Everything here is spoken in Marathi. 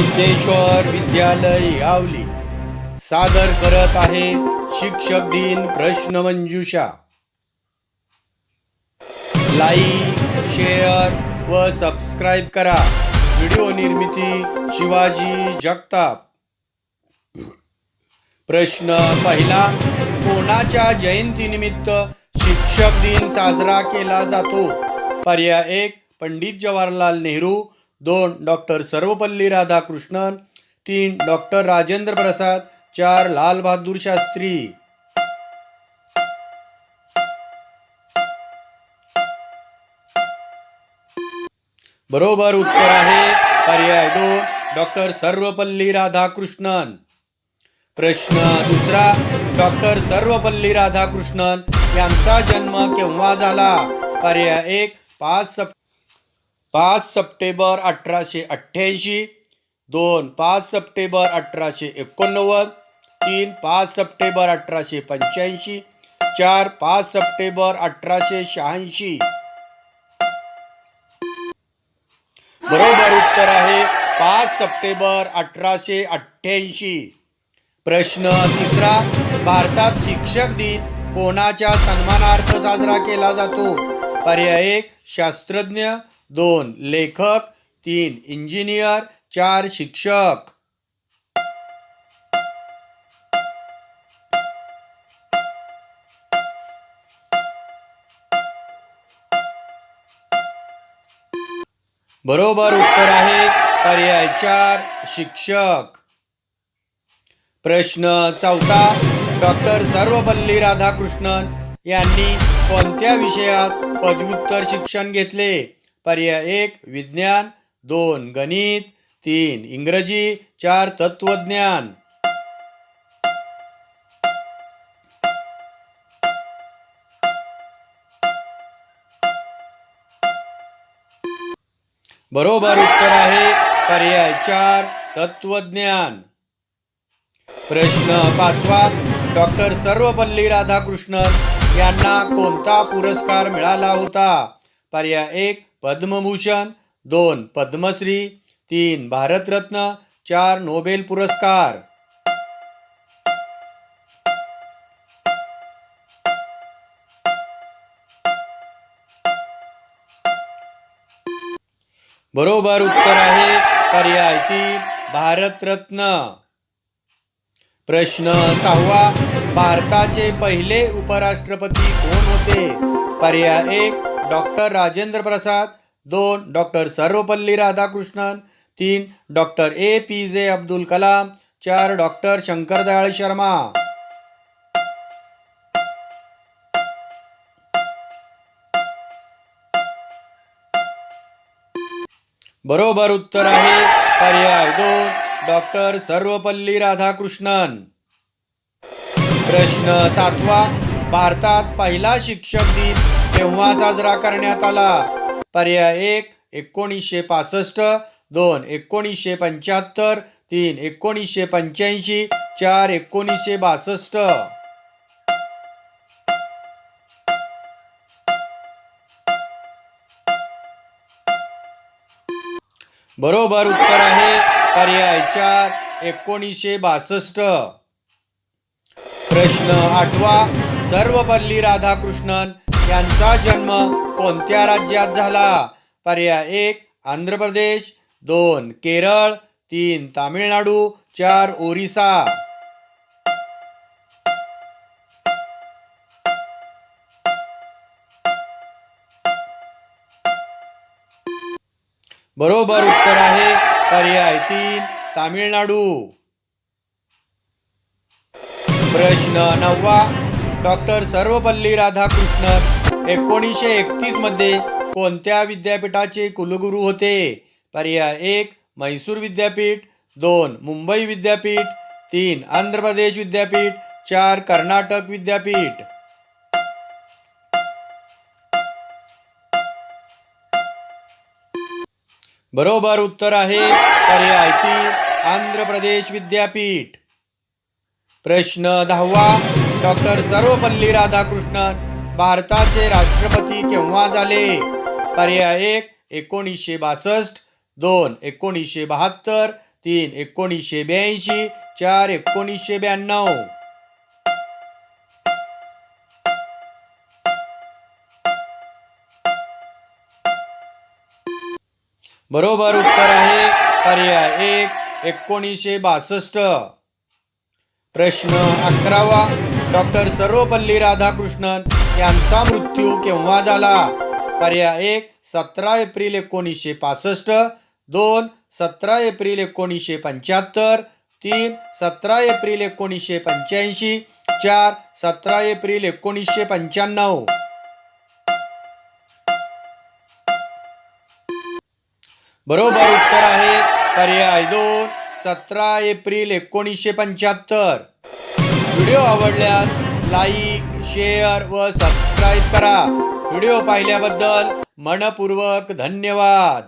सिद्धेश्वर विद्यालय यावली सादर करत आहे शिक्षक दिन प्रश्न मंजुषा. लाईक शेअर व सबस्क्राईब करा. व्हिडिओ निर्मिती शिवाजी जगताप. प्रश्न पहिला कोणाच्या जयंतीनिमित्त शिक्षक दिन साजरा केला जातो? पर्याय एक पंडित जवाहरलाल नेहरू. दोन डॉक्टर सर्वपल्ली राधाकृष्णन तीन डॉक्टर राजेंद्र प्रसाद चार लालबहादूर शास्त्री. बरोबर उत्तर आहे पर्याय दोन डॉक्टर सर्वपल्ली राधाकृष्णन. प्रश्न दुसरा डॉक्टर सर्वपल्ली राधाकृष्णन यांचा जन्म केव्हा झाला? पर्याय एक पाच सप्टेंबर पाच सप्टेंबर अठराशे अठ्ठ्याऐंशी दोन पाच सप्टेंबर अठराशे एकोणनव्वद तीन पाच सप्टेंबर अठराशे पंच्याऐंशी चार पाच सप्टेंबर अठराशे शहाऐंशी. बरोबर उत्तर आहे पाच सप्टेंबर अठराशे अठ्ठ्याऐंशी. प्रश्न तिसरा भारतात शिक्षक दिन कोणाच्या सन्मानार्थ साजरा केला जातो? पर्याय एक शास्त्रज्ञ दोन लेखक. तीन इंजिनियर. चार शिक्षक. बरोबर उत्तर आहे पर्याय चार शिक्षक. प्रश्न चौथा डॉक्टर सर्वपल्ली राधाकृष्णन यांनी कोणत्या विषयात पदव्युत्तर शिक्षण घेतले? पर्याय एक विज्ञान. दोन गणित. तीन इंग्रजी. चार तत्वज्ञान बरोबर उत्तर आहे पर्याय चार तत्वज्ञान प्रश्न पाचवा डॉक्टर सर्वपल्ली राधाकृष्णन यांना कोणता पुरस्कार मिळाला होता? पर्याय एक पद्मभूषण दोन पद्मश्री तीन भारतरत्न चार नोबेल पुरस्कार. बरोबर उत्तर आहे पर्याय तीन भारतरत्न. प्रश्न सहावा भारताचे पहिले उपराष्ट्रपती कोण होते? पर्याय एक डॉक्टर राजेंद्र प्रसाद दोन डॉक्टर सर्वपल्ली राधाकृष्णन तीन डॉक्टर ए पी जे अब्दुल कलाम चार डॉक्टर शंकरदयाळ शर्मा. बरोबर उत्तर आहे पर्याय दोन डॉक्टर सर्वपल्ली राधाकृष्णन. प्रश्न सातवा भारतात पहिला शिक्षक दिन केव्हा साजरा करण्यात आला. पर्याय एक एकोणीसशे पासष्ट दोन एकोणीसशे पंच्याहत्तर तीन एकोणीसशे पंच्याऐंशी चार एकोणीसशे बासष्ट. बरोबर उत्तर आहे पर्याय चार एकोणीसशे बासष्ट. प्रश्न आठवा सर्वपल्ली राधाकृष्णन यांचा जन्म कोणत्या राज्यात झाला? पर्याय एक आंध्र प्रदेश. दोन केरळ. तीन तामिळनाडू. चार ओरिसा. बरोबर उत्तर आहे पर्याय तीन तामिळनाडू. प्रश्न नववा डॉक्टर सर्वपल्ली राधाकृष्णन. एकोणीसशे एकतीसमध्ये कोणत्या विद्यापीठाचे कुलगुरू होते? पर्याय एक म्हैसूर विद्यापीठ दोन मुंबई विद्यापीठ तीन आंध्र प्रदेश विद्यापीठ चार कर्नाटक विद्यापीठ. बरोबर उत्तर आहे पर्याय तीन आंध्र प्रदेश विद्यापीठ. प्रश्न दहावा डॉक्टर सर्वपल्ली राधाकृष्णन भारताचे राष्ट्रपती केव्हा झाले? पर्याय एक एकोणीसशे बासष्ट दोन एकोणीसशे बहात्तर तीन एकोणीसशे ब्याऐंशी चार एकोणीसशे ब्याण्णव. बरोबर उत्तर आहे पर्याय एक एकोणीसशे बासष्ट. प्रश्न अकरावा डॉक्टर सर्वपल्ली राधाकृष्णन. यांचा मृत्यू केव्हा झाला? पर्याय एक सतरा एप्रिल एकोणीसशे पासष्ट. दोन सतरा एप्रिल एकोणीसशे पंच्याहत्तर. तीन सतरा एप्रिल एकोणीसशे पंच्याऐंशी. चार सतरा एप्रिल एकोणीसशे पंच्याण्णव. बरोबर उत्तर आहे पर्याय दोन सतरा एप्रिल एकोणीसशे पंच्याहत्तर. व्हिडिओ आवडल्यास लाईक शेअर व सबस्क्राईब करा. व्हिडिओ पाहिल्याबद्दल मनपूर्वक धन्यवाद.